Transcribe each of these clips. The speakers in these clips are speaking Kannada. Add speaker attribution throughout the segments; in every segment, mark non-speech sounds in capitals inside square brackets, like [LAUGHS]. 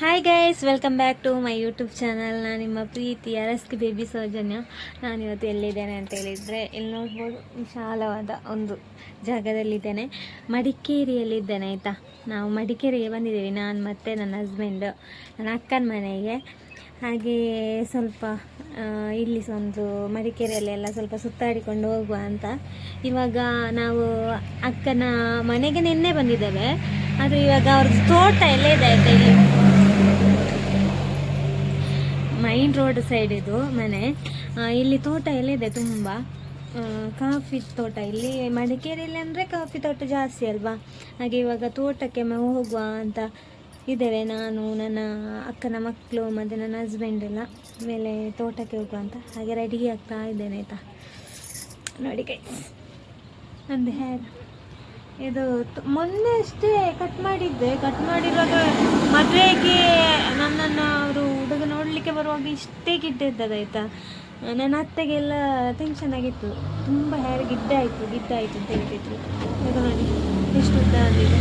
Speaker 1: Hi guys welcome back to my YouTube channel ನಾನು ನಿಮ್ಮ ಪ್ರೀತಿ, ಅರಸ್ಕ್ ಬೇಬಿ ಸೌಜನ್ಯ. ನಾನಿವತ್ತು ಎಲ್ಲಿದ್ದೇನೆ ಅಂತ ಹೇಳಿದರೆ, ಇಲ್ಲಿ ನೋಡ್ಬೋದು, ವಿಶಾಲವಾದ ಒಂದು ಜಾಗದಲ್ಲಿದ್ದೇನೆ. ಮಡಿಕೇರಿಯಲ್ಲಿದ್ದೇನೆ, ಆಯಿತಾ? ನಾವು ಮಡಿಕೇರಿಗೆ ಬಂದಿದ್ದೀವಿ. ನಾನು ಮತ್ತು ನನ್ನ ಹಸ್ಬೆಂಡು ನನ್ನ ಅಕ್ಕನ ಮನೆಗೆ. ಹಾಗೆಯೇ ಸ್ವಲ್ಪ ಇಲ್ಲಿ ಒಂದು ಮಡಿಕೇರಿಯಲ್ಲೆಲ್ಲ ಸ್ವಲ್ಪ ಸುತ್ತಾಡಿಕೊಂಡು ಹೋಗುವ ಅಂತ. ಇವಾಗ ನಾವು ಅಕ್ಕನ ಮನೆಗೆ ನಿನ್ನೆ ಬಂದಿದ್ದೇವೆ. ಆದರೆ ಇವಾಗ ಅವ್ರದ್ದು ತೋಟ ಎಲ್ಲ ಇದೆ, ಆಯಿತಾ ಇಲ್ಲಿ? ಮೈನ್ ರೋಡ್ ಸೈಡ್ ಇದು ಮನೆ. ಇಲ್ಲಿ ತೋಟ ಎಲ್ಲ ಇದೆ ತುಂಬ ಕಾಫಿ ತೋಟ ಇಲ್ಲಿ ಮಡಿಕೇರಿಯಲ್ಲಿ ಅಂದರೆ ಕಾಫಿ ತೋಟ ಜಾಸ್ತಿ ಅಲ್ವಾ? ಹಾಗೆ ಇವಾಗ ತೋಟಕ್ಕೆ ಹೋಗುವ ಅಂತ ಇದ್ದೇವೆ ನಾನು, ನನ್ನ ಅಕ್ಕನ ಮಕ್ಕಳು ಮತ್ತು ನನ್ನ ಹಸ್ಬೆಂಡ್ ಎಲ್ಲ. ಮೇಲೆ ತೋಟಕ್ಕೆ ಹೋಗುವ ಅಂತ. ಹಾಗೆ ರೆಡಿ ಆಗ್ತಾ ಇದ್ದೇನೆ ಆಯಿತಾ? ನೋಡಿ ಕೈ ನಂದು ಹೇರ್ ಇದು ಮೊನ್ನೆ ಅಷ್ಟೇ ಕಟ್ ಮಾಡಿದ್ದೆ. ಕಟ್ ಮಾಡಿರುವಾಗ ಮದುವೆಗೆ ನನ್ನನ್ನು ಅವರು ಹುಡುಗ ನೋಡಲಿಕ್ಕೆ ಬರುವಾಗ ಇಷ್ಟೇ ಗಿಡ್ಡ ಆಯಿತಾ? ನನ್ನ ಅತ್ತೆಗೆಲ್ಲ ಟೆನ್ಷನ್ ಆಗಿತ್ತು. ತುಂಬ ಹೇರ್ ಗಿಡ್ಡೆ ಆಯಿತು ಗಿಡ್ಡೆ ಆಯಿತು ಅಂತ ಹೇಳ್ತಿದ್ರು. ನೋಡಿ, ಎಷ್ಟು ಉದ್ದ ಆಗಿದೆ.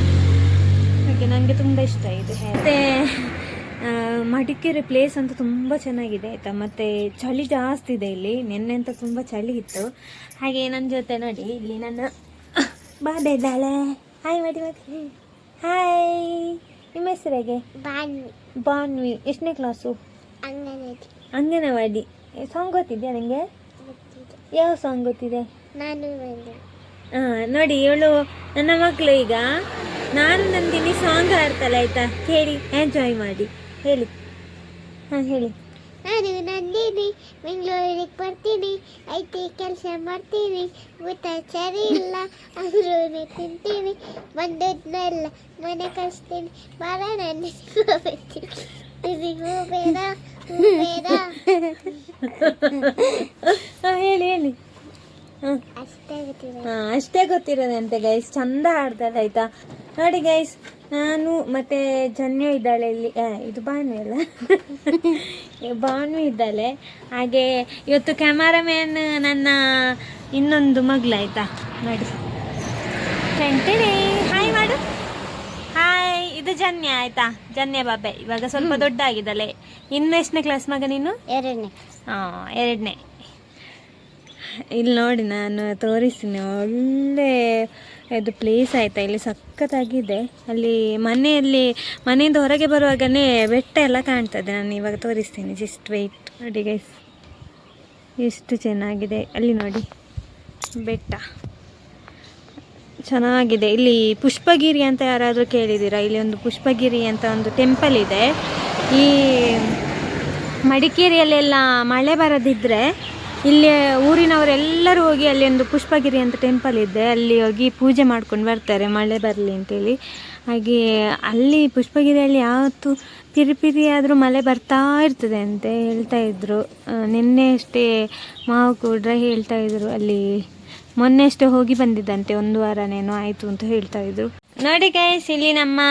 Speaker 1: ಹಾಗೆ ನನಗೆ ತುಂಬ ಇಷ್ಟ ಇದು ಹೇರ್ ಮತ್ತು ಮಡಿಕೇರಿ ಪ್ಲೇಸ್ ಅಂತೂ ತುಂಬ ಚೆನ್ನಾಗಿದೆ, ಆಯಿತಾ? ಮತ್ತು ಚಳಿ ಜಾಸ್ತಿ ಇದೆ ಇಲ್ಲಿ. ನಿನ್ನೆ ಅಂತ ತುಂಬ ಚಳಿ ಇತ್ತು. ಹಾಗೆ ನನ್ನ ಜೊತೆ ನೋಡಿ, ಇಲ್ಲಿ ನನ್ನ ಬಾಬೆ ದಾಳೆ ಹಾಯ್ ಮಾಡಿ ಮತ್ತೆ ಹಾಯ್ ನಿಮ್ಮ ಹೆಸರು ಹೇಗೆ?
Speaker 2: ಬಾನ್ವಿ.
Speaker 1: ಬಾನ್ವಿ. ಎಷ್ಟನೇ ಕ್ಲಾಸು
Speaker 2: ಅಂಗನವಾಡಿ.
Speaker 1: ಅಂಗನವಾಡಿ ಸಾಂಗ್ ಗೊತ್ತಿದೆಯಾ ನನಗೆ ಯಾವ ಸಾಂಗ್ ಗೊತ್ತಿದೆ?
Speaker 2: ನಾನು
Speaker 1: ಹಾಂ ನೋಡಿ ಇವಳು ನನ್ನ ಮಕ್ಕಳು ಈಗ. ನಾನು ನಂದಿನಿ ಸಾಂಗ್ ಹಾಡ್ತಲ್ಲ ಆಯ್ತಾ? ಕೇಳಿ ಎಂಜಾಯ್ ಮಾಡಿ. ಹೇಳಿ. ಹಾಂ ಹೇಳಿ.
Speaker 2: ನಾನು ನಂದಿನಿ, ಬೆಂಗಳೂರಿಗೆ ಬರ್ತೀನಿ. ಐಟಿ ಕೆಲಸ ಮಾಡ್ತೀನಿ. ಊಟ ಸರಿ ಇಲ್ಲ ಅಂದ್ರೂ ತಿಂತೀನಿ. ಬಂದದ್ನೆಲ್ಲ ಮನೆ ಕಳಿಸ್ತೀನಿ. ಬಾರ ನನ್ನ [LAUGHS] ಹಾಂ,
Speaker 1: ಹೇಳಿ ಹೇಳಿ. ಹಾಂ ಹಾಂ ಅಷ್ಟೇ ಗೊತ್ತಿರೋದಂತೆ ಗೈಸ್ ಚಂದ ಆಡ್ತಾಳೆ ಆಯ್ತಾ? ನೋಡಿ ಗೈಸ್ ನಾನು ಮತ್ತೆ ಜನ್ಯ ಇದ್ದಾಳೆ ಇಲ್ಲಿ. ಇದು ಭಾನು ಅಲ್ಲ? ಭಾನು ಇದ್ದಾಳೆ. ಹಾಗೆ ಇವತ್ತು ಕ್ಯಾಮರಾಮ್ಯಾನ್ ನನ್ನ ಇನ್ನೊಂದು ಮಗಳಾಯ್ತಾ? ನೋಡಿ. ಹಾಯ್ ಮಾಡು. ಹಾಯ್ ಇದು ಜನ್ಯ ಆಯ್ತಾ? ಜನ್ಯ ಬಾಬೆ. ಇವಾಗ ಸ್ವಲ್ಪ ದೊಡ್ಡ ಆಗಿದ್ದಾಳೆ ಇನ್ನು ಎಷ್ಟನೇ ಕ್ಲಾಸ್ ಮಗ ನೀನು?
Speaker 2: ಎರಡನೇ.
Speaker 1: ಹಾಂ ಎರಡನೇ. ಇಲ್ಲಿ ನೋಡಿ ನಾನು ತೋರಿಸ್ತೀನಿ. ಒಳ್ಳೆ ಇದು ಪ್ಲೇಸ್ ಆಯಿತಾ? ಇಲ್ಲಿ ಸಖತ್ತಾಗಿದೆ. ಅಲ್ಲಿ ಮನೆಯಲ್ಲಿ, ಮನೆಯಿಂದ ಹೊರಗೆ ಬರುವಾಗನೇ ಬೆಟ್ಟ ಎಲ್ಲ ಕಾಣ್ತದೆ ನಾನು ಇವಾಗ ತೋರಿಸ್ತೀನಿ. ಜಸ್ಟ್ ವೆಯ್ಟ್ ನೋಡಿ ಗೈಸ್ ಎಷ್ಟು ಚೆನ್ನಾಗಿದೆ. ಅಲ್ಲಿ ನೋಡಿ. ಬೆಟ್ಟ. ಚೆನ್ನಾಗಿದೆ. ಇಲ್ಲಿ ಪುಷ್ಪಗಿರಿ ಅಂತ ಯಾರಾದರೂ ಕೇಳಿದ್ದೀರಾ? ಇಲ್ಲಿ ಒಂದು ಪುಷ್ಪಗಿರಿ ಅಂತ ಒಂದು ಟೆಂಪಲ್ ಇದೆ. ಈ ಮಡಿಕೇರಿಯಲ್ಲೆಲ್ಲ ಮಳೆ ಬರದಿದ್ದರೆ ಇಲ್ಲಿ ಊರಿನವರೆಲ್ಲರೂ ಹೋಗಿ ಅಲ್ಲಿ ಒಂದು ಪುಷ್ಪಗಿರಿ ಅಂತ ಟೆಂಪಲ್ ಇದೆ. ಅಲ್ಲಿ ಹೋಗಿ ಪೂಜೆ ಮಾಡ್ಕೊಂಡು ಬರ್ತಾರೆ, ಮಳೆ ಬರಲಿ ಅಂತೇಳಿ. ಹಾಗೆ ಅಲ್ಲಿ ಪುಷ್ಪಗಿರಿಯಲ್ಲಿ ಯಾವತ್ತು ಪಿರಿಪಿರಿ ಆದರೂ ಮಳೆ ಬರ್ತಾ ಇರ್ತದೆ ಅಂತ ಹೇಳ್ತಾ ಇದ್ರು. ನಿನ್ನೆ ಅಷ್ಟೇ ಮಾವು ಕೂಡ ಹೇಳ್ತಾ ಇದ್ರು. ಅಲ್ಲಿ ಮೊನ್ನೆ ಅಷ್ಟೇ ಹೋಗಿ ಬಂದಿದ್ದಂತೆ, ಒಂದು ವಾರನೇನೋ ಆಯಿತು ಅಂತ ಹೇಳ್ತಾ ಇದ್ರು. ನೋಡಿ ಗೈಸ್ ಇಲ್ಲಿ ನಮ್ಮ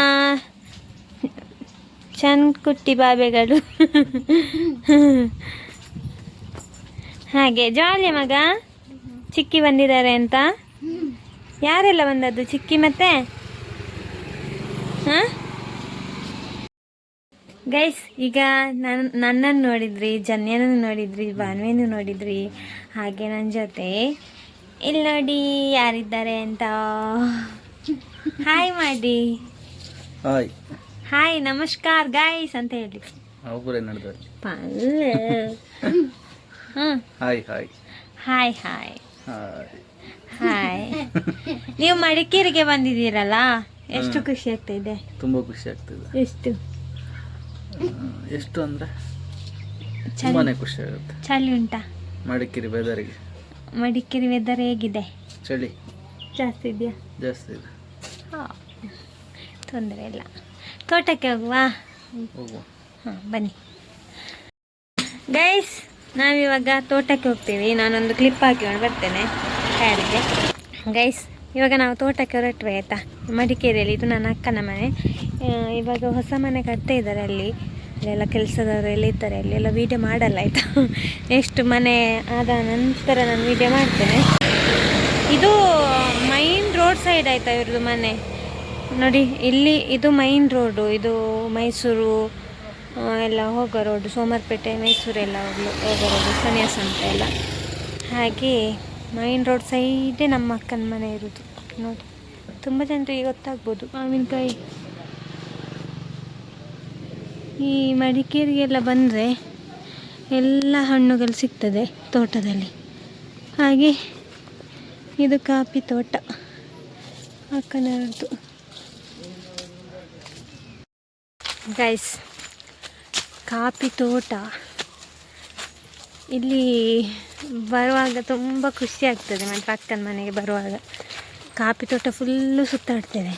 Speaker 1: ಚನ್ಕುಟ್ಟಿ ಬಾಬೆಗಳು. [LAUGHS] ಹಾಗೆ ಜಾಲಿ ಮಗ? ಚಿಕ್ಕಿ ಬಂದಿದ್ದಾರೆ ಅಂತ? ಯಾರೆಲ್ಲ ಬಂದದ್ದು? ಚಿಕ್ಕಿ ಮತ್ತೆ? ಹಾಂ? ಗೈಸ್ ಈಗ ನನ್ನ ನನ್ನನ್ನು ನೋಡಿದ್ರಿ ಜನ್ಯನನ್ನು ನೋಡಿದ್ರಿ ಬಾನ್ವೇನು ನೋಡಿದ್ರಿ. ಹಾಗೆ ನನ್ನ ಜೊತೆ ಇಲ್ಲಿ ನೋಡಿ ಯಾರಿದ್ದಾರೆ ಅಂತ. ಹಾಯ್ ಮಾಡಿ
Speaker 3: ಹಾಯ್
Speaker 1: ಹಾಯ್ ನಮಸ್ಕಾರ ಗೈಸ್ ಅಂತ ಹೇಳಿ.
Speaker 3: Hi hi
Speaker 1: hi hi
Speaker 3: hi
Speaker 1: hi ನೀವು ಮಡಿಕೇರಿಗೆ ಬಂದಿದ್ದೀರಲ್ಲ? ಎಷ್ಟು ಖುಷಿ ಆಗ್ತಿದೆ?
Speaker 3: ತುಂಬ ಖುಷಿ ಆಗ್ತಿದೆ.
Speaker 1: ಎಷ್ಟು?
Speaker 3: ಎಷ್ಟು ಅಂದರೆ
Speaker 1: ಚಳಿ
Speaker 3: ತುಂಬಾನೇ ಖುಷಿ ಆಗುತ್ತೆ.
Speaker 1: ಚಳಿ ಉಂಟಾ?
Speaker 3: ಮಡಿಕೇರಿ ಬೆದರಿಗೆ
Speaker 1: ಮಡಿಕೇರಿ ವೆದರ್ ಹೇಗಿದೆ?
Speaker 3: ಚಳಿ.
Speaker 1: ಜಾಸ್ತಿ ಇದೆಯಾ?
Speaker 3: ಜಾಸ್ತಿ ಇದೆ.
Speaker 1: ಹಾಂ ತೊಂದರೆ ಇಲ್ಲ. ತೋಟಕ್ಕೆ ಹೋಗುವಾ?
Speaker 3: ಹೋಗುವ.
Speaker 1: ಹಾಂ ಬನ್ನಿ. ಗೈಸ್ ನಾವಿವಾಗ ತೋಟಕ್ಕೆ ಹೋಗ್ತೀವಿ. ನಾನೊಂದು ಕ್ಲಿಪ್ ಹಾಕಿಕೊಂಡು ಬರ್ತೇನೆ ಯಾರಿಗೆ ಗೈಸ್ ಇವಾಗ ನಾವು ತೋಟಕ್ಕೆ ಹೊರಟ್ವಿ ಆಯಿತಾ? ಮಡಿಕೇರಿಯಲ್ಲಿ, ಇದು ನನ್ನ ಅಕ್ಕನ ಮನೆ. ಇವಾಗ ಹೊಸ ಮನೆ ಕಟ್ತಾ ಇದ್ದಾರೆ ಅಲ್ಲಿ. ಅಲ್ಲೆಲ್ಲ ಕೆಲಸದವರು ಎಲ್ಲಿದ್ದಾರೆ ಅಲ್ಲೆಲ್ಲ ವೀಡಿಯೋ ಮಾಡಲ್ಲ, ಆಯಿತಾ? ನೆಕ್ಸ್ಟ್ ಮನೆ ಆದ ನಂತರ ನಾನು ವೀಡಿಯೋ ಮಾಡ್ತೇನೆ. ಇದು ಮೈನ್ ರೋಡ್ ಸೈಡ್ ಆಯಿತಾ ಇವ್ರದ್ದು ಮನೆ? ನೋಡಿ, ಇಲ್ಲಿ, ಇದು ಮೈನ್ ರೋಡು ಇದು ಮೈಸೂರು ಎಲ್ಲ ಹೋಗೋ ರೋಡು ಸೋಮವಾರಪೇಟೆ ಮೈಸೂರೆಲ್ಲ ಹೋಗ್ಲು, ಹೋಗೋ ರೋಡು ಸನ್ಯಾಸ ಅಂತ ಎಲ್ಲ. ಹಾಗೆ ಮೈನ್ ರೋಡ್ ಸೈಡೇ ನಮ್ಮ ಅಕ್ಕನ ಮನೆ ಇರೋದು. ನೋಡಿ, ತುಂಬ ಜನರಿಗೆ ಗೊತ್ತಾಗ್ಬೋದು. ಮಾವಿನಕಾಯಿ. ಈ ಮಡಿಕೇರಿಗೆಲ್ಲ ಬಂದರೆ ಎಲ್ಲ ಹಣ್ಣುಗಳು ಸಿಗ್ತದೆ ತೋಟದಲ್ಲಿ. ಹಾಗೆ ಇದು ಕಾಫಿ ತೋಟ, ಅಕ್ಕನವ್ರದ್ದು. ಗೈಸ್ ಕಾಫಿ ತೋಟ. ಇಲ್ಲಿ ಬರುವಾಗ ತುಂಬ ಖುಷಿ ಆಗ್ತದೆ ಮತ್ತು ಅಕ್ಕನ ಮನೆಗೆ ಬರುವಾಗ. ಕಾಫಿ ತೋಟ ಫುಲ್ಲು ಸುತ್ತಾಡ್ತೇವೆ.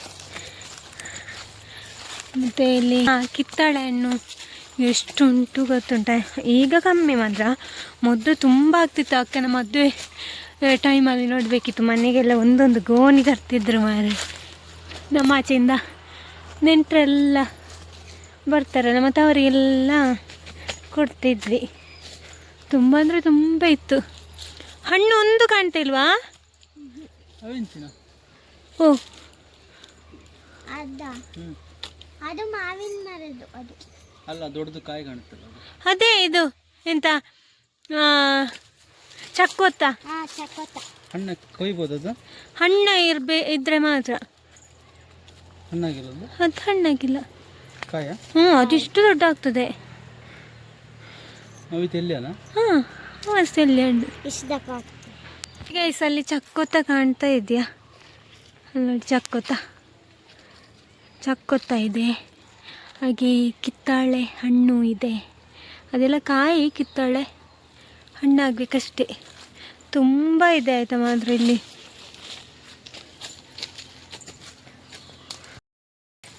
Speaker 1: ಮತ್ತು ಇಲ್ಲಿ ಕಿತ್ತಳೆ ಹಣ್ಣು ಎಷ್ಟುಂಟು ಗೊತ್ತುಂಟ? ಈಗ ಕಮ್ಮಿ ಮಾತ್ರ. ಮೊದಲು ತುಂಬ ಆಗ್ತಿತ್ತು, ಅಕ್ಕನ ಮದುವೆ ಟೈಮಲ್ಲಿ ನೋಡಬೇಕಿತ್ತು. ಮನೆಗೆಲ್ಲ ಒಂದೊಂದು ಗೋಣಿ ತರ್ತಿದ್ರು ಮಾರೆ. ನಮ್ಮ ಆಚೆಯಿಂದ ನೆಂಟರೆಲ್ಲ ಬರ್ತಾರಲ್ಲ ಮತ್ತು ಅವರಿಗೆಲ್ಲ ಕೊಡ್ತಿದ್ವಿ. ತುಂಬ ಅಂದರೆ ತುಂಬ ಇತ್ತು. ಹಣ್ಣು ಒಂದು ಕಾಣ್ತಾ ಇಲ್ವಾ ಓ.
Speaker 2: ಅದ. ಮಾವಿನ ಮರದ್ದು ಅದು.
Speaker 3: ಅಲ್ಲ ದೊಡ್ಡದು ಕಾಯಿ ಕಾಣುತ್ತಲ್ಲ ಅದೇ.
Speaker 1: ಇದು ಎಂತ ಆ, ಚಕ್ಕೋತ
Speaker 3: ಹಣ್ಣ ಕೊಯ್ಬೋದು ಅದು?
Speaker 1: ಹಣ್ಣ ಇರ್ಬೇ ಇದ್ರೆ ಮಾತ್ರ.
Speaker 3: ಹಣ್ಣಾಗಿರೋದು?
Speaker 1: ಅದು ಹಣ್ಣಾಗಿಲ್ಲ.
Speaker 3: ಕಾಯ?
Speaker 1: ಹ್ಞೂ ಅದಿಷ್ಟು ದೊಡ್ಡ ಆಗ್ತದೆ
Speaker 3: ಎಲ್ಲಿ
Speaker 1: ಹಾಂ ಮಸ್ತೆಲ್ಲಿ ಹಣ್ಣು
Speaker 2: ಇಷ್ಟು ದಪ್ಪ
Speaker 1: ಗೈಸ್ ಅಲ್ಲಿ ಚಕ್ಕೋತ ಕಾಣ್ತಾ ಇದೆಯಾ? ಅಲ್ಲಿ ನೋಡಿ ಚಕ್ಕೊತ್ತ ಚಕ್ಕೊತ್ತ ಇದೆ. ಹಾಗೆ ಕಿತ್ತಾಳೆ ಹಣ್ಣು ಇದೆ. ಅದೆಲ್ಲ ಕಾಯಿ ಕಿತ್ತಾಳೆ ಹಣ್ಣಾಗಬೇಕಷ್ಟೇ ತುಂಬ ಇದೆ ಆಯಿತಾ ಮಾತ್ರ ಇಲ್ಲಿ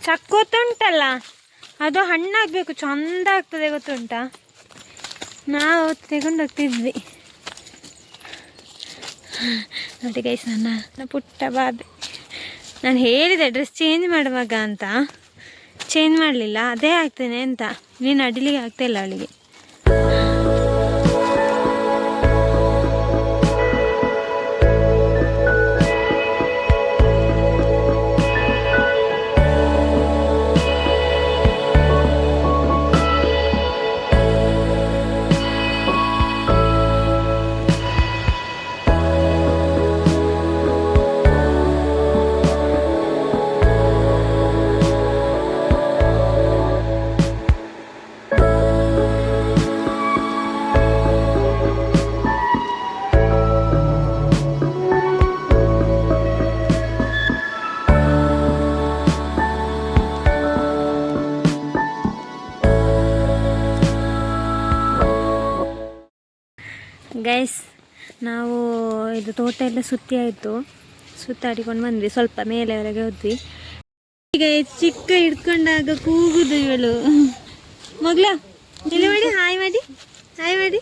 Speaker 1: ಚಕ್ಕೋತ ಉಂಟಲ್ಲ? ಅದು ಹಣ್ಣಾಗಬೇಕು ಚಂದ ಆಗ್ತದೆ ಗೊತ್ತುಂಟಾ? ನಾವು ತೆಗೊಂಡೋಗ್ತಿದ್ವಿ ನೋಡಿ ಗೈಸ್ ನನ್ನ ನನ್ನ ಪುಟ್ಟ ಬಾಬೆ. ನಾನು ಹೇಳಿದೆ ಡ್ರೆಸ್ ಚೇಂಜ್ ಮಾಡುವಾಗ ಅಂತ. ಚೇಂಜ್ ಮಾಡಲಿಲ್ಲ. ಅದೇ ಆಗ್ತೇನೆ ಅಂತ. ನೀನು ಅಡಿಲಿಗೆ ಆಗ್ತಾ ಇಲ್ಲ ಅವಳಿಗೆ. ಇದು ತೋಟ ಎಲ್ಲ ಸುತ್ತಿ ಆಯಿತು. ಸುತ್ತಾಡಿಕೊಂಡು ಬಂದ್ವಿ. ಸ್ವಲ್ಪ ಮೇಲೆವರೆಗೆ ಹೋದ್ವಿ. ಈಗ ಚಿಕ್ಕ ಹಿಡ್ಕೊಂಡಾಗ ಕೂಗುದು ಇವಳು. ಮಗ್ಲ, ಇಲ್ಲಿ ಮಾಡಿ, ಹಾಯ್ ಮಾಡಿ. ಹಾಯ್ ಮಾಡಿ.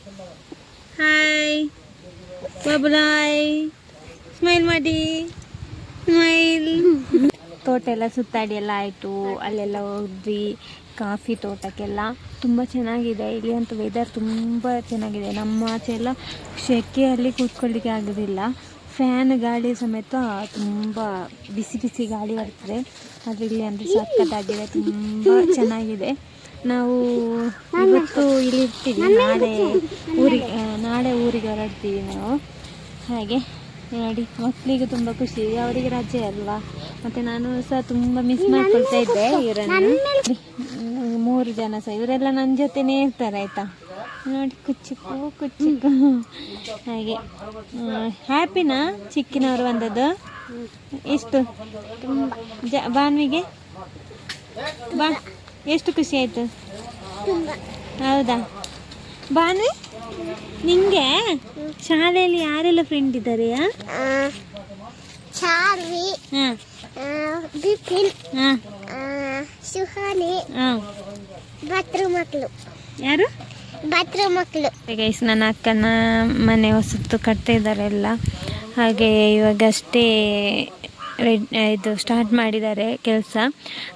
Speaker 1: ಹಾಯ್. ಬಾಬುಲಾಯ್ ಸ್ಮೈಲ್ ಮಾಡಿ. ಸ್ಮೈಲ್. ತೋಟ ಎಲ್ಲ ಸುತ್ತಾಡಿ ಎಲ್ಲ ಆಯಿತು. ಅಲ್ಲೆಲ್ಲ ಹೋದ್ವಿ. ಕಾಫಿ ತೋಟಕ್ಕೆಲ್ಲ ತುಂಬ ಚೆನ್ನಾಗಿದೆ. ಇಲ್ಲಿ ಅಂತೂ ವೆದರ್ ತುಂಬ ಚೆನ್ನಾಗಿದೆ. ನಮ್ಮ ಆಚೆ ಎಲ್ಲ ಸೆಕೆಯಲ್ಲಿ ಕೂತ್ಕೊಳ್ಳಿಕ್ಕೆ ಆಗೋದಿಲ್ಲ. ಫ್ಯಾನ್ ಗಾಳಿ ಸಮೇತ ತುಂಬ ಬಿಸಿ ಬಿಸಿ ಗಾಳಿ ಬರ್ತದೆ. ಆದರೆ ಇಲ್ಲಿ ಅಂದರೆ ಸಕ್ಕತ್ತಾಗಿದೆ ತುಂಬ ಚೆನ್ನಾಗಿದೆ. ನಾವು ಇವತ್ತು ಇಲ್ಲಿ ಇರ್ತೀವಿ. ನಾಳೆ ಊರಿಗೆ ನಾಳೆ ಊರಿಗೆ ಹೊರಡ್ತೀವಿ ನಾವು. ಹಾಗೆ, ನೋಡಿ ಮಕ್ಕಳಿಗೆ ತುಂಬ ಖುಷಿ. ಅವರಿಗೆ ರಜೆ ಅಲ್ವಾ? ಮತ್ತು ನಾನು ಸಹ ತುಂಬ ಮಿಸ್ ಮಾಡ್ಕೊಳ್ತಾ ಇದ್ದೆ ಇವರನ್ನು. ಮೂರು ಜನ ಸಹ. ಇವರೆಲ್ಲ ನನ್ನ ಜೊತೆನೇ ಇರ್ತಾರೆ ಆಯಿತಾ? ನೋಡಿ ಕುಚ್ಚಿಕ್ಕು ಕುಚ್ಚಿಕ್ಕು. ಹಾಗೆ. ಹ್ಯಾಪಿನಾ ಚಿಕ್ಕಿನವರು ಬಂದದ್ದು? ಎಷ್ಟು? ಜ ಬಾನ್ವಿಗೆ ಬಾ ಎಷ್ಟು ಖುಷಿ ಆಯಿತು? ಹೌದಾ? ಬಾನ್ವಿ ನಿಂಗೆ ಶಾಲೆಯಲ್ಲಿ ಯಾರೆಲ್ಲ ಫ್ರೆಂಡ್ ಇದ್ದಾರೆಯಾ
Speaker 2: ಚಾರ್ವಿ.
Speaker 1: ಹಾಂ.
Speaker 2: ಬಿಪಿನ್. ಸುಹಾನಿ. ಭಟ್ರು ಮಕ್ಕಳು
Speaker 1: ಯಾರು?
Speaker 2: ಭಟ್ರು ಮಕ್ಕಳು
Speaker 1: ಗೈಸ್ ನನ್ನ ಅಕ್ಕನ ಮನೆ ಹೊಸತ್ತು ಕಟ್ತಾ ಇದ್ದಾರೆ ಎಲ್ಲ. ಹಾಗೆ ಇವಾಗಷ್ಟೇ ರೆಡ್ ಇದು ಸ್ಟಾರ್ಟ್ ಮಾಡಿದ್ದಾರೆ ಕೆಲಸ.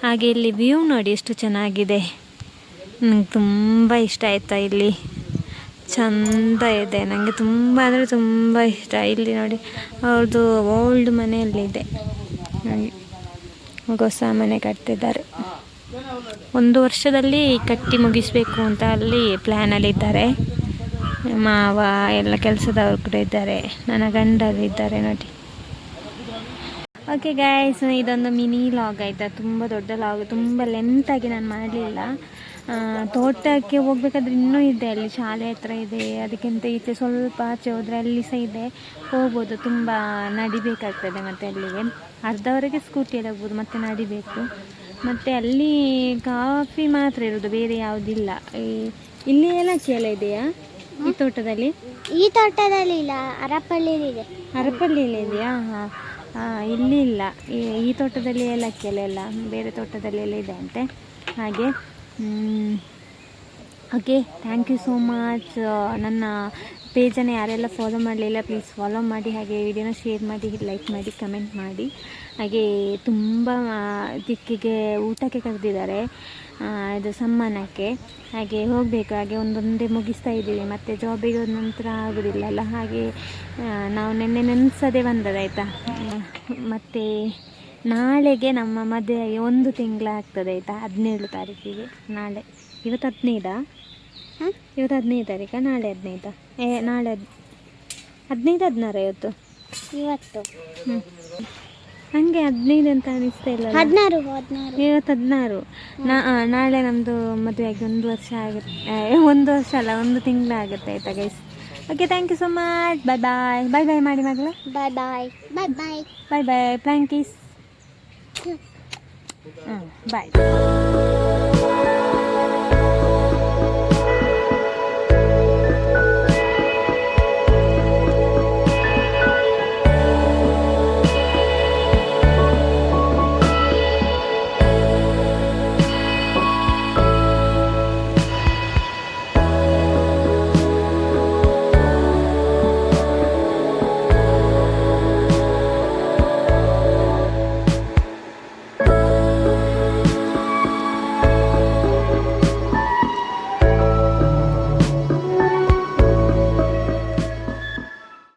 Speaker 1: ಹಾಗೆ ಇಲ್ಲಿ ವ್ಯೂ ನೋಡಿ ಎಷ್ಟು ಚೆನ್ನಾಗಿದೆ. ನಂಗೆ ತುಂಬ ಇಷ್ಟ ಆಯ್ತಾ ಇಲ್ಲಿ. ಚಂದ ಇದೆ. ನನಗೆ ತುಂಬ ಅಂದರೆ ತುಂಬ ಇಷ್ಟ. ಇಲ್ಲಿ ನೋಡಿ ಅವ್ರದ್ದು ಓಲ್ಡ್ ಮನೆಯಲ್ಲಿದೆ. ಹೊಸ ಮನೆ ಕಟ್ತಿದ್ದಾರೆ. ಒಂದು ವರ್ಷದಲ್ಲಿ ಕಟ್ಟಿ ಮುಗಿಸ್ಬೇಕು ಅಂತ ಅಲ್ಲಿ ಪ್ಲ್ಯಾನಲ್ಲಿದ್ದಾರೆ ಮಾವ ಎಲ್ಲ ಕೆಲಸದವರು ಕೂಡ ಇದ್ದಾರೆ. ನನ್ನ ಗಂಡರು ಇದ್ದಾರೆ ನೋಡಿ. ಓಕೆ ಗಾಯ್ಸ್ ಇದೊಂದು ಮಿನಿ ಲಾಗ್ ಆಯಿತಾ? ತುಂಬ ದೊಡ್ಡ ಲಾಗ್ ತುಂಬ ಲೆಂತಾಗಿ ನಾನು ಮಾಡಲಿಲ್ಲ. ತೋಟಕ್ಕೆ ಹೋಗ್ಬೇಕಾದ್ರೆ ಇನ್ನೂ ಇದೆ ಅಲ್ಲಿ ಶಾಲೆ ಹತ್ರ ಇದೆ ಅದಕ್ಕಿಂತ ಈಚೆ ಸ್ವಲ್ಪ ಆಚೆ ಹೋದರೆ ಅಲ್ಲಿ ಸಹ ಇದೆ. ಹೋಗ್ಬೋದು ತುಂಬ ನಡಿಬೇಕಾಗ್ತದೆ ಮತ್ತು ಅಲ್ಲಿಗೆ. ಅರ್ಧವರೆಗೆ ಸ್ಕೂಟಿಯಲ್ಲಿ ಹೋಗ್ಬೋದು ಮತ್ತೆ ನಡಿಬೇಕು. ಮತ್ತು ಅಲ್ಲಿ ಕಾಫಿ ಮಾತ್ರ ಇರೋದು ಬೇರೆ ಯಾವುದಿಲ್ಲ. ಈ- ಇಲ್ಲಿ ಏಲಕ್ಕಿ ಎಲ್ಲ ಇದೆಯಾ? ಈ ತೋಟದಲ್ಲಿ?
Speaker 2: ಈ ತೋಟದಲ್ಲಿ ಇಲ್ಲ ಅರಪಳ್ಳಿಯಲ್ಲಿ
Speaker 1: ಇದೆ. ಅರಪಳ್ಳಿಯಲ್ಲಿ ಇದೆಯಾ? ಹಾಂ ಇಲ್ಲಿ ಇಲ್ಲ. ಈ ತೋಟದಲ್ಲಿ ಏಲಕ್ಕಿ ಎಲೆ ಎಲ್ಲ ಬೇರೆ ತೋಟದಲ್ಲಿ ಎಲ್ಲ ಇದೆ ಅಂತೆ. ಹಾಗೆ. Okay thank you so much ನನ್ನ ಪೇಜನ್ನು ಯಾರೆಲ್ಲ ಫಾಲೋ ಮಾಡಲಿಲ್ಲ ಪ್ಲೀಸ್ ಫಾಲೋ ಮಾಡಿ, ಹಾಗೆ ವಿಡಿಯೋನ ಶೇರ್ ಮಾಡಿ ಲೈಕ್ ಮಾಡಿ ಕಮೆಂಟ್ ಮಾಡಿ. ಹಾಗೆ ತುಂಬ ದಿಕ್ಕಿಗೆ ಊಟಕ್ಕೆ ಕರೆದಿದ್ದಾರೆ. ಇದು ಸಮ್ಮಾನಕ್ಕೆ. ಹಾಗೆ ಹೋಗಬೇಕು, ಹಾಗೆ ಒಂದೊಂದೇ ಮುಗಿಸ್ತಾ ಇದ್ದೀವಿ. ಮತ್ತು ಜಾಬಿಗೆ ಒಂದು ನಂತರ ಆಗೋದಿಲ್ಲ ಅಲ್ಲ. ಹಾಗೆ ನಾವು ನೆನ್ನೆ ನೆನೆಸೋದೇ ಬಂದದಾಯಿತಾ ಮತ್ತು ನಾಳೆಗೆ ನಮ್ಮ ಮದುವೆಗೆ ಒಂದು ತಿಂಗಳಾಗ್ತದೆ ಆಯಿತಾ? ಹದಿನೇಳು ತಾರೀಕಿಗೆ. ನಾಳೆ. ಇವತ್ತು ಹದಿನೈದಾ?
Speaker 2: ಹಾಂ?
Speaker 1: ಇವತ್ತು ಹದಿನೈದು ತಾರೀಕಾ? ನಾಳೆ ಹದಿನೈದಾ? ಏ ನಾಳೆ ಹದ್ ಹದಿನೈದು ಹದಿನಾರ ಇವತ್ತು?
Speaker 2: ಇವತ್ತು.
Speaker 1: ಹ್ಞೂ ನನಗೆ ಹದಿನೈದು ಅಂತ ಅನಿಸ್ತಾ ಇಲ್ಲ?
Speaker 2: ಹದಿನಾರು ಹದಿನಾರು.
Speaker 1: ಇವತ್ತು ಹದಿನಾರು. ನಾ ನಾಳೆ ನಮ್ಮದು ಮದುವೆಯಾಗಿ ಒಂದು ವರ್ಷ ಆಗುತ್ತೆ. ಒಂದು ವರ್ಷ ಅಲ್ಲ ಒಂದು ತಿಂಗಳಾಗುತ್ತೆ ಆಯಿತಾ guys okay thank you so much bye bye bye bye ಮಾಡಿ ಮಗಳ.
Speaker 2: ಬಾಯ್ ಬಾಯ್ ಬಾಯ್ ಬಾಯ್
Speaker 1: ಬಾಯ್ ಬಾಯ್ ಪ್ಲ್ಯಾಂಕೀಸ್ ಹಾಂ ಬಾಯ್